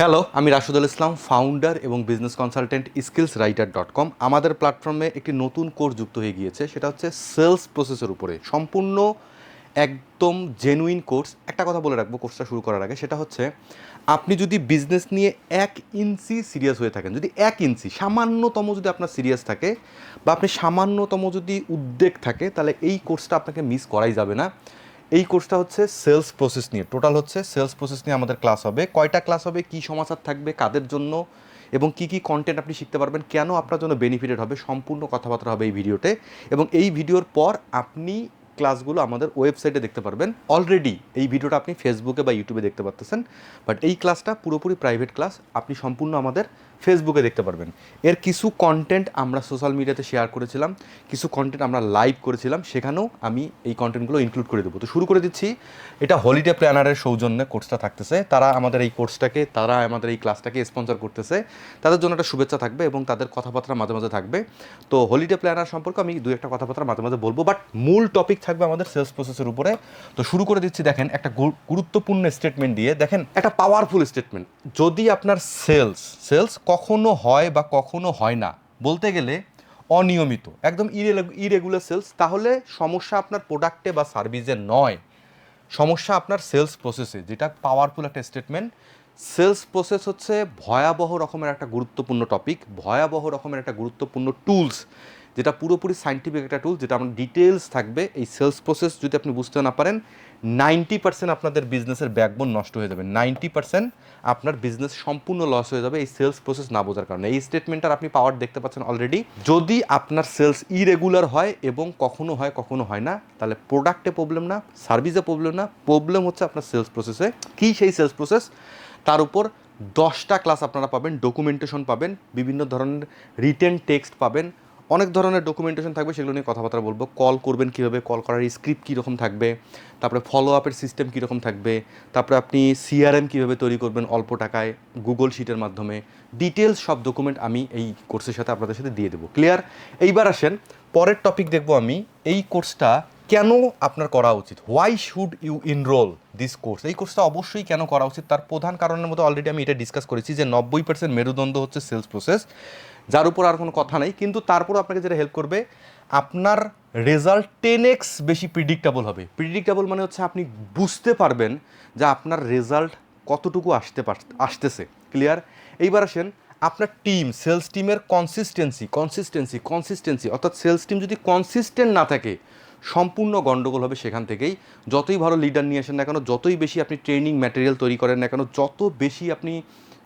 Hello আমি Rashedul Islam founder এবং business consultant skills writer dot com আমাদের প্ল্যাটফর্মে একটি নতুন কোর্স যুক্ত হয়ে গিয়েছে, সেটা হচ্ছে সেলস প্রসেসের উপরে। সম্পূর্ণ একদম জেনুইন কোর্স একটা কথা বলে রাখব কোর্সটা শুরু করার আগে, সেটা হচ্ছে আপনি যদি বিজনেস নিয়ে এক ইঞ্চি সিরিয়াস হয়ে থাকেন, যদি এক ইঞ্চি, সামান্যতম যদি আপনার সিরিয়াস থাকে, বা আপনি সামান্যতম যদি উদ্বেগ থাকে, তাহলে এই কোর্সটা আপনাকে মিস করাই যাবে না। এই কোর্সটা হচ্ছে সেলস প্রসেস নিয়ে। টোটাল হচ্ছে সেলস প্রসেস নিয়ে আমাদের ক্লাস হবে। কয়টা ক্লাস হবে? কী সমাচার থাকবে? কাদের জন্য? এবং কি কি কন্টেন্ট আপনি শিখতে পারবেন? কেন আপনার জন্য বেনিফিটেড হবে? সম্পূর্ণ কথাবার্তা হবে এই ভিডিওতে এবং এই ভিডিওর পর আপনি ক্লাসগুলো আমাদের ওয়েবসাইটে দেখতে পারবেন। অলরেডি এই ভিডিওটা আপনি ফেসবুকে বা ইউটিউবে দেখতে পারতেছেন। বাট এই ক্লাসটা পুরোপুরি প্রাইভেট ক্লাস আপনি সম্পূর্ণ আমাদের ফেসবুকে দেখতে পারবেন। এর কিছু কন্টেন্ট আমরা সোশ্যাল মিডিয়াতে শেয়ার করেছিলাম, কিছু কন্টেন্ট আমরা লাইভ করেছিলাম, সেখানেও আমি এই কন্টেন্টগুলো ইনক্লুড করে দেবো। তো শুরু করে দিচ্ছি, এটা হলিডে প্ল্যানারের সৌজন্যে কোর্সটা থাকতেছে। তারা আমাদের এই কোর্সটাকে তারা আমাদের এই ক্লাসটাকে স্পন্সর করতেছে। তাদের জন্য একটা শুভেচ্ছা থাকবে এবং তাদের কথাবার্তা মাঝে মাঝে থাকবে। তো হলিডে প্ল্যানার সম্পর্কে আমি দু একটা কথাবার্তা মাঝে মাঝে বলব। বাট মূল টপিক থাকবে আমাদের সেলস প্রসেসের উপরে। তো শুরু করে দিচ্ছি দেখেন একটা গুরু- গুরুত্বপূর্ণ স্টেটমেন্ট দিয়ে। দেখেন একটা পাওয়ারফুল স্টেটমেন্ট যদি আপনার সেলস সেলস কখনো হয় বা কখনো হয় না বলতে গেলে অনিয়মিত একদম ইরেগুলার সেলস তাহলে সমস্যা আপনার প্রোডাক্টে বা সার্ভিসে নয়। সমস্যা আপনার সেলস প্রসেসে যেটা পাওয়ারফুল একটা স্টেটমেন্ট সেলস প্রসেস হচ্ছে ভয়াবহ রকমের একটা গুরুত্বপূর্ণ টপিক ভয়াবহ রকমের একটা গুরুত্বপূর্ণ টুলস যেটা পুরোপুরি সাইন্টিফিক একটা টুল যেটা আমার ডিটেলস থাকবে, এই সেলস প্রসেস যদি আপনি বুঝতে না পারেন নাইনটি পার্সেন্ট আপনাদের বিজনেসের ব্যাকবোন নষ্ট হয়ে যাবে। নাইনটি পার্সেন্ট আপনার বিজনেস সম্পূর্ণ লস হয়ে যাবে এই সেলস প্রসেস না বোঝার কারণে। এই স্টেটমেন্টটার আপনি পাওয়ার দেখতে পাচ্ছেন অলরেডি যদি আপনার সেলস ইরেগুলার হয় এবং কখনো হয় কখনো হয় না, তাহলে প্রোডাক্টে প্রবলেম না সার্ভিসে প্রবলেম না প্রবলেম হচ্ছে আপনার সেলস প্রসেসে কী সেই সেলস প্রসেস তার উপর দশটা ক্লাস আপনারা পাবেন ডকুমেন্টেশন পাবেন, বিভিন্ন ধরনের রিটেন টেক্সট পাবেন অনেক ধরনের ডকুমেন্টেশন থাকবে, সেগুলো নিয়ে কথাবার্তা বলব। কল করবেন কীভাবে? কল করার স্ক্রিপ্ট কীরকম থাকবে? তারপরে ফলো আপের সিস্টেম কীরকম থাকবে? তারপরে আপনি সিআরএম কীভাবে তৈরি করবেন অল্প টাকায়? গুগল শিটের মাধ্যমে। ডিটেলস সব ডকুমেন্ট আমি এই কোর্সের সাথে আপনাদের সাথে দিয়ে দেবো। ক্লিয়ার এইবার আসেন, পরের টপিক দেখব আমি, এই কোর্সটা কেন আপনার করা উচিত? Why should you enroll this course এই কোর্সটা অবশ্যই কেন করা উচিত? তার প্রধান কারণের মতো অলরেডি আমি এটা ডিসকাস করেছি যে নব্বই পার্সেন্ট মেরুদণ্ড হচ্ছে সেলস প্রসেস যার উপর আর কোনো কথা নেই, কিন্তু তারপর আপনাকে যেটা হেল্প করবে, আপনার রেজাল্ট টেন এক্স বেশি প্রিডিক্টেবল হবে। প্রিডিক্টেবল মানে হচ্ছে আপনি বুঝতে পারবেন যে আপনার রেজাল্ট কতটুকু আসতে আসতেছে। ক্লিয়ার এইবার আসেন, আপনার টিম সেলস টিমের কনসিস্টেন্সি কনসিস্টেন্সি কনসিস্টেন্সি অর্থাৎ সেলস টিম যদি কনসিস্টেন্ট না থাকে, সম্পূর্ণ গণ্ডগোল হবে সেখান থেকেই। যতই ভালো লিডার নিয়ে আসেন না কেন, যতই বেশি আপনি ট্রেনিং ম্যাটেরিয়াল তৈরি করেন না কেন, যত বেশি আপনি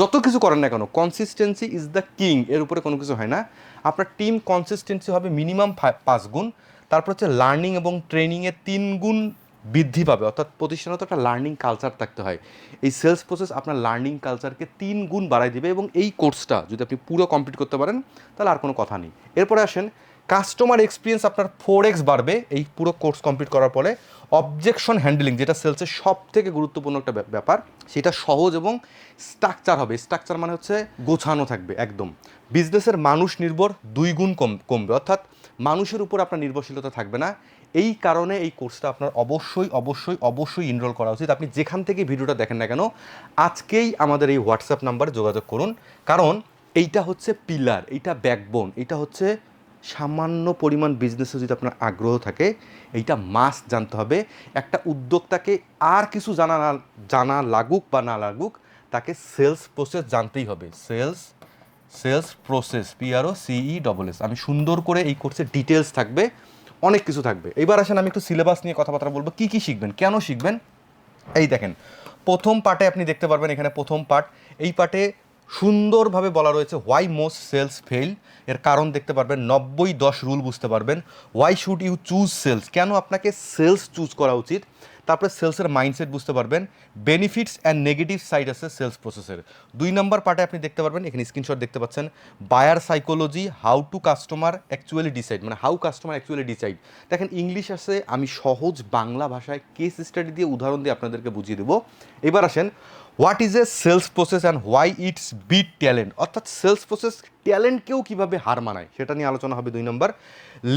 যত কিছু করেন না কেন কনসিস্টেন্সি ইজ দ্য কিং এর উপরে কোনো কিছু হয় না। আপনার টিম কনসিস্টেন্সি হবে মিনিমাম পাঁচ গুণ, তারপর হচ্ছে লার্নিং এবং ট্রেনিংয়ে তিন গুণ বৃদ্ধি পাবে, অর্থাৎ প্রতিষ্ঠানত একটা লার্নিং কালচার থাকতে হয়। এই সেলস প্রসেস আপনার লার্নিং কালচারকে তিন গুণ বাড়াই দেবে এবং এই কোর্সটা যদি আপনি পুরো কমপ্লিট করতে পারেন, তাহলে আর কোনো কথা নেই। এরপরে আসেন কাস্টমার এক্সপিরিয়েন্স আপনার ফোর এক্স বাড়বে, এই পুরো কোর্স কমপ্লিট করার পরে অবজেকশন হ্যান্ডলিং যেটা সেলসের সব থেকে গুরুত্বপূর্ণ একটা ব্যাপার, সেটা সহজ এবং স্ট্রাকচার হবে। স্ট্রাকচার মানে হচ্ছে গোছানো থাকবে, একদম। বিজনেসের মানুষ নির্ভর দুই গুণ কম কমবে, অর্থাৎ মানুষের উপর আপনার নির্ভরশীলতা থাকবে না। এই কারণে এই কোর্সটা আপনার অবশ্যই অবশ্যই অবশ্যই ইনরোল করা উচিত। আপনি যেখান থেকে ভিডিওটা দেখেন না কেন, আজকেই আমাদের এই হোয়াটসঅ্যাপ নাম্বারে যোগাযোগ করুন। কারণ এইটা হচ্ছে পিলার এইটা ব্যাকবোন এটা হচ্ছে সামান্য পরিমাণ বিজনেসে যদি আপনার আগ্রহ থাকে, এইটা মাস জানতে হবে। একটা উদ্যোক্তাকে আর কিছু জানা না, জানা লাগুক বা না লাগুক, তাকে সেলস প্রসেস জানতেই হবে। Sales sales process P R O C E double S আমি সুন্দর করে এই কোর্সের ডিটেলস থাকবে, অনেক কিছু থাকবে। এবার আসেন, আমি একটু সিলেবাস নিয়ে কথাবার্তা বলব। কী কী শিখবেন? কেন শিখবেন? এই দেখেন, প্রথম পার্টে আপনি দেখতে পারবেন এখানে প্রথম পার্ট এই পার্টে সুন্দরভাবে বলা রয়েছে হোয়াই মোস্ট সেলস ফেল এর কারণ দেখতে পারবেন, নব্বই দশ রুল বুঝতে পারবেন। Why should you choose sales কেন আপনাকে সেলস চুজ করা উচিত? তারপরে সেলসের মাইন্ডসেট বুঝতে পারবেন। বেনিফিটস অ্যান্ড নেগেটিভ সাইড আছে সেলস প্রসেসের দুই নম্বর পার্টে আপনি দেখতে পারবেন, এখানে স্ক্রিনশট দেখতে পাচ্ছেন। Buyer psychology how to customer actually decide মানে হাউ কাস্টমার অ্যাকচুয়ালি ডিসাইড দেখেন ইংলিশ আছে, আমি সহজ বাংলা ভাষায় কেস স্টাডি দিয়ে উদাহরণ দিয়ে আপনাদেরকে বুঝিয়ে দেবো। এবার আসেন what is a sales process and why it's beat talent অর্থাৎ সেলস প্রসেস ট্যালেন্টকেও কীভাবে হার মানায়? সেটা নিয়ে আলোচনা হবে দুই নম্বর।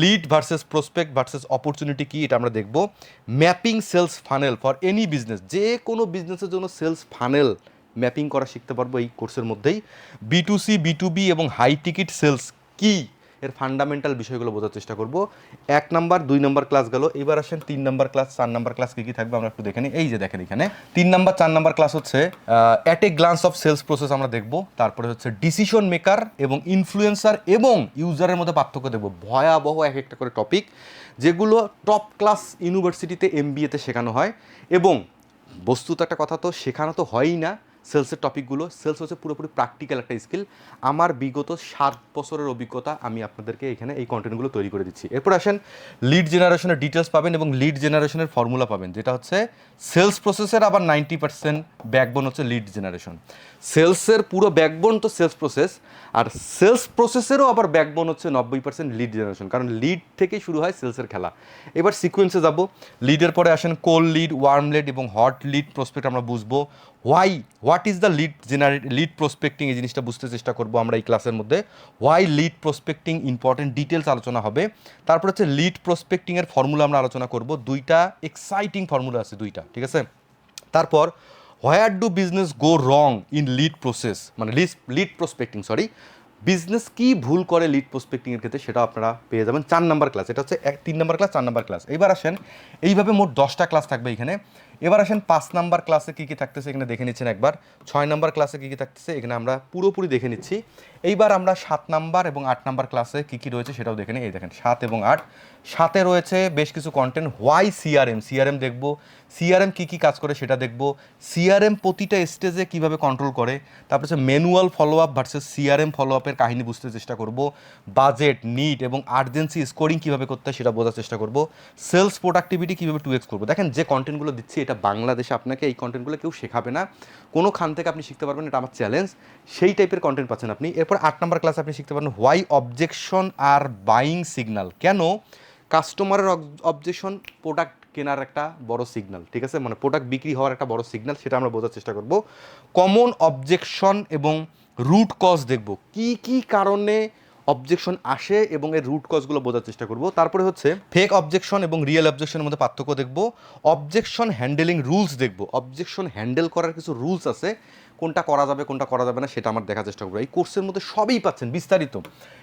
Lead versus prospect versus opportunity কী? এটা আমরা দেখব। Mapping sales funnel for any business যে কোনো বিজনেসের জন্য সেলস ফানেল ম্যাপিং করা শিখতে পারব এই কোর্সের মধ্যেই। B to C B to B এবং হাই টিকিট সেলস কি? এর ফান্ডামেন্টাল বিষয়গুলো বোঝার চেষ্টা করব। এক নাম্বার, দুই নাম্বার ক্লাস গেল। এবার আসেন তিন নাম্বার ক্লাস চার নাম্বার ক্লাস কী কী থাকবে আমরা একটু দেখে নিই। এই যে দেখেন এখানে। তিন নাম্বার, চার নাম্বার ক্লাস হচ্ছে at a glance of sales process আমরা দেখব। তারপরে হচ্ছে ডিসিশন মেকার এবং ইনফ্লুয়েন্সার এবং ইউজারের মধ্যে পার্থক্য দেখব। ভয়াবহ এক একটা করে টপিক যেগুলো টপ ক্লাস ইউনিভার্সিটিতে এম এমবিএতে শেখানো হয়। এবং বস্তুত একটা কথা তো, শেখানো তো হয়ই না। সেলসের টপিকগুলো, সেলস হচ্ছে পুরোপুরি প্র্যাকটিক্যাল একটা স্কিল আমার বিগত সাত বছরের অভিজ্ঞতা আমি আপনাদেরকে এখানে এই কন্টেন্টগুলো তৈরি করে দিচ্ছি। এরপর আসেন লিড জেনারেশনের ডিটেলস পাবেন এবং লিড জেনারেশনের ফর্মুলা পাবেন, যেটা হচ্ছে সেলস প্রসেসের আবার নাইনটি পার্সেন্ট ব্যাকবোন হচ্ছে লিড জেনারেশন সেলসের পুরো ব্যাকবোন তো সেলস প্রসেস আর সেলস প্রসেসেরও আবার ব্যাকবোন হচ্ছে নব্বই পার্সেন্ট লিড জেনারেশন কারণ লিড থেকেই শুরু হয় সেলসের খেলা। এবার সিকোয়েন্সে যাব। লিডের পরে আসেন কোল লিড ওয়ার্ম লিড এবং হট লিড প্রসপেক্ট আমরা বুঝব। Why what is the lead generate lead prospecting এই জিনিসটা বুঝতে চেষ্টা করব আমরা এই ক্লাসের মধ্যে। Why lead prospecting important details আলোচনা হবে? তারপর হচ্ছে লিড প্রসপেক্টিংয়ের ফর্মুলা আমরা আলোচনা করব। দুইটা এক্সাইটিং ফর্মুলা আছে, দুইটা, ঠিক আছে? তারপর where do business go wrong in lead process মানে lead lead prospecting sorry business কি ভুল করে লিড প্রসপেক্টিংয়ের ক্ষেত্রে সেটা আপনারা পেয়ে যাবেন। চার নাম্বার ক্লাস এটা হচ্ছে এক, তিন নাম্বার ক্লাস চার নাম্বার ক্লাস এইবার আসেন, এইভাবে মোট দশটা ক্লাস থাকবে এখানে। এবার আসেন পাঁচ নাম্বার ক্লাসে কী কী থাকতেছে এখানে দেখে নিচ্ছেন একবার। ছয় নাম্বার ক্লাসে কী কী থাকতেছে এখানে আমরা পুরোপুরি দেখে নিচ্ছি। এইবার আমরা সাত নাম্বার এবং আট নাম্বার ক্লাসে কী কী রয়েছে সেটাও দেখে নিই। এই দেখেন, সাত এবং আট। সাথে রয়েছে বেশ কিছু কন্টেন্ট হোয়াই সিআরএম সিআরএম দেখব। সিআরএম কী কী কাজ করে সেটা দেখব। সিআরএম প্রতিটা স্টেজে কীভাবে কন্ট্রোল করে। তারপর হচ্ছে manual follow up versus CRM follow আপের কাহিনী বুঝতে চেষ্টা করব। বাজেট নিট এবং আর্জেন্সি স্কোরিং কীভাবে করতে হয় সেটা বোঝার চেষ্টা করব। সেলস প্রোডাক্টিভিটি কীভাবে টু এক্স করব। দেখেন যে কন্টেন্টগুলো দিচ্ছি এটা বাংলাদেশে আপনাকে এই কন্টেন্টগুলো কেউ শেখাবে না। কোনো খান থেকে আপনি শিখতে পারবেন এটা আমার চ্যালেঞ্জ সেই টাইপের কন্টেন্ট পাচ্ছেন আপনি। এরপর আট নম্বর ক্লাসে আপনি শিখতে পারবেন হোয়াই অবজেকশন আর বাইং সিগনাল কেন? কাস্টমারের অবজেকশন প্রোডাক্ট কেনার একটা বড় সিগন্যাল ঠিক আছে? মানে প্রোডাক্ট বিক্রি হওয়ার একটা বড় সিগনাল সেটা আমরা বোঝার চেষ্টা করব। কমন অবজেকশন এবং রুট কজ দেখব। কি কি কারণে অবজেকশন আসে এবং এর রুট কজগুলো বোঝার চেষ্টা করব। তারপরে হচ্ছে ফেক অবজেকশন এবং রিয়েল অবজেকশনের মধ্যে পার্থক্য দেখব। অবজেকশন হ্যান্ডেলিং রুলস দেখব। অবজেকশন হ্যান্ডেল করার কিছু রুলস আছে। কোনটা করা যাবে, কোনটা করা যাবে না, সেটা আমার দেখার চেষ্টা করব। এই কোর্সের মধ্যে সবই পাচ্ছেন, বিস্তারিত।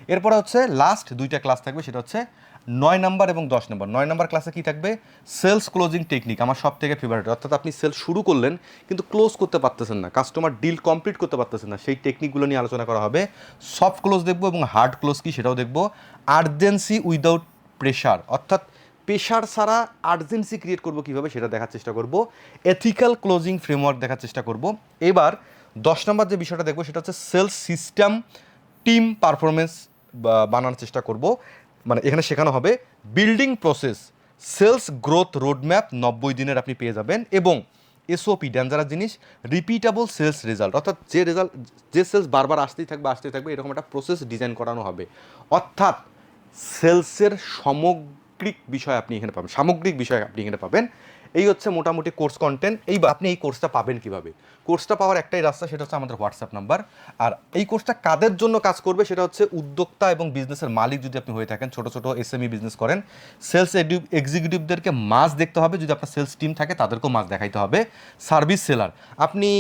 এরপরে হচ্ছে লাস্ট দুইটা ক্লাস থাকবে, সেটা হচ্ছে নয় নাম্বার এবং দশ নম্বর। নয় নাম্বার ক্লাসে কি থাকবে? সেলস ক্লোজিং টেকনিক আমার সব থেকে ফেভারিট অর্থাৎ আপনি সেলস শুরু করলেন, কিন্তু ক্লোজ করতে পারতেছেন না। কাস্টমার ডিল কমপ্লিট করতে পারতেছেন না। সেই টেকনিকগুলো নিয়ে আলোচনা করা হবে। সফট ক্লোজ দেখব এবং হার্ড ক্লোজ কি সেটাও দেখব। আর্জেন্সি উইদাউট প্রেশার অর্থাৎ প্রেশার ছাড়া আর্জেন্সি ক্রিয়েট করব কীভাবে সেটা দেখার চেষ্টা করব। এথিক্যাল ক্লোজিং ফ্রেমওয়ার্ক দেখার চেষ্টা করব। এবার দশ নম্বর যে বিষয়টা দেখব, সেটা হচ্ছে সেলস সিস্টেম টিম পারফরমেন্স বানানোর চেষ্টা করব। মানে এখানে শেখানো হবে building process sales growth roadmap নব্বই দিনের আপনি পেয়ে যাবেন এবং এসওপি ডেঞ্জারাস জিনিস রিপিটেবল সেলস রেজাল্ট অর্থাৎ যে রেজাল্ট যে সেলস বারবার আসতেই থাকবে আসতেই থাকবে, এরকম একটা প্রসেস ডিজাইন করানো হবে। অর্থাৎ সেলসের সামগ্রিক বিষয় আপনি এখানে পাবেন, সামগ্রিক বিষয় আপনি এখানে পাবেন। এই হচ্ছে মোটামুটি কোর্স কন্টেন্ট এই আপনি এই কোর্সটা পাবেন কীভাবে? কোর্সটা পাওয়ার একটাই রাস্তা, সেটা হচ্ছে আমাদের হোয়াটসঅ্যাপ নাম্বার আর এই কোর্সটা কাদের জন্য কাজ করবে সেটা হচ্ছে উদ্যোক্তা এবং বিজনেসের মালিক যদি আপনি হয়ে থাকেন, ছোটো ছোটো এসএমই বিজনেস করেন সেলস এক্সিকিউটিভদেরকে মাস দেখতে হবে। যদি আপনার সেলস টিম থাকে, তাদেরকেও মাস দেখাইতে হবে। সার্ভিস সেলার আপনি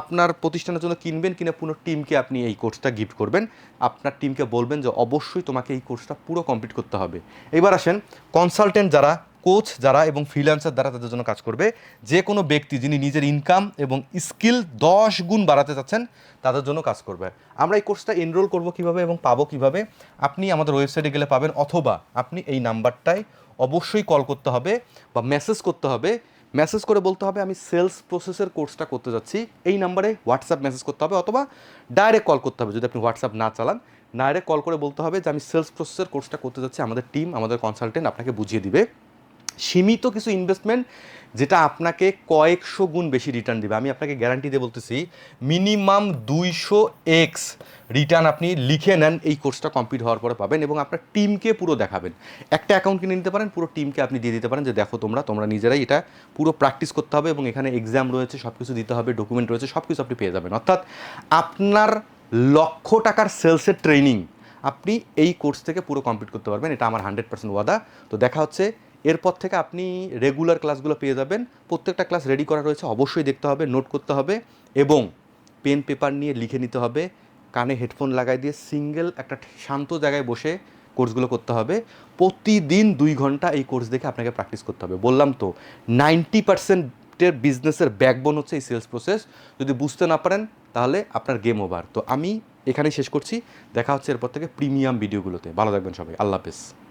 আপনার প্রতিষ্ঠানের জন্য কিনবেন কিনা পুরো টিমকে আপনি এই কোর্সটা গিফট করবেন। আপনার টিমকে বলবেন যে, অবশ্যই তোমাকে এই কোর্সটা পুরো কমপ্লিট করতে হবে। এবার আসেন কনসালটেন্ট যারা কোচ যারা এবং ফ্রিল্যান্সার দ্বারা তাদের জন্য কাজ করবে, যে কোনো ব্যক্তি যিনি নিজের ইনকাম এবং স্কিল দশ গুণ বাড়াতে চাচ্ছেন, তাদের জন্য কাজ করবে। আমরা এই কোর্সটা এনরোল করব কীভাবে এবং পাবো কীভাবে, আপনি আমাদের ওয়েবসাইটে গেলে পাবেন, অথবা আপনি এই নাম্বারটায় অবশ্যই কল করতে হবে বা মেসেজ করতে হবে। মেসেজ করে বলতে হবে, আমি সেলস প্রসেসের কোর্সটা করতে যাচ্ছি। এই নাম্বারে হোয়াটসঅ্যাপ মেসেজ করতে হবে, অথবা ডাইরেক্ট কল করতে হবে, যদি আপনি হোয়াটসঅ্যাপ না চালান। ডাইরেক্ট কল করে বলতে হবে যে, আমি সেলস প্রসেসের কোর্সটা করতে যাচ্ছি, আমাদের টিম আমাদের কনসালটেন্ট আপনাকে বুঝিয়ে দিবে। সীমিত কিছু ইনভেস্টমেন্ট যেটা আপনাকে কয়েকশো গুণ বেশি রিটার্ন দিবে। আমি আপনাকে গ্যারান্টি দিয়ে বলতেছি মিনিমাম দুইশো এক্স রিটার্ন আপনি লিখে নেন, এই কোর্সটা কমপ্লিট হওয়ার পরে পাবেন এবং আপনার টিমকে পুরো দেখাবেন। একটা অ্যাকাউন্ট কিনে নিতে পারেন, পুরো টিমকে আপনি দিয়ে দিতে পারেন যে দেখো তোমরা তোমরা নিজেরাই এটা পুরো প্র্যাকটিস করতে হবে এবং এখানে এক্সাম রয়েছে সব কিছু দিতে হবে ডকুমেন্ট রয়েছে সব কিছু আপনি পেয়ে যাবেন। অর্থাৎ আপনার লক্ষ টাকার সেলসের ট্রেনিং আপনি এই কোর্স থেকে পুরো কমপ্লিট করতে পারবেন, এটা আমার হান্ড্রেড পার্সেন্ট ওয়াদা। তো দেখা হচ্ছে এরপর থেকে আপনি রেগুলার ক্লাসগুলো পেয়ে যাবেন। প্রত্যেকটা ক্লাস রেডি করা রয়েছে, অবশ্যই দেখতে হবে নোট করতে হবে এবং পেন পেপার নিয়ে লিখে নিতে হবে। কানে হেডফোন লাগাই দিয়ে সিঙ্গেল একটা শান্ত জায়গায় বসে কোর্সগুলো করতে হবে। প্রতিদিন দুই ঘণ্টা এই কোর্স দেখে আপনাকে প্র্যাকটিস করতে হবে। বললাম তো নাইনটি পার্সেন্টের বিজনেসের ব্যাকবোন হচ্ছে এই সেলস প্রসেস যদি বুঝতে না পারেন, তাহলে আপনার গেম ওভার তো আমি এখানেই শেষ করছি। দেখা হচ্ছে এরপর থেকে প্রিমিয়াম ভিডিওগুলোতে ভালো থাকবেন সবাই। আল্লাহ হাফেজ।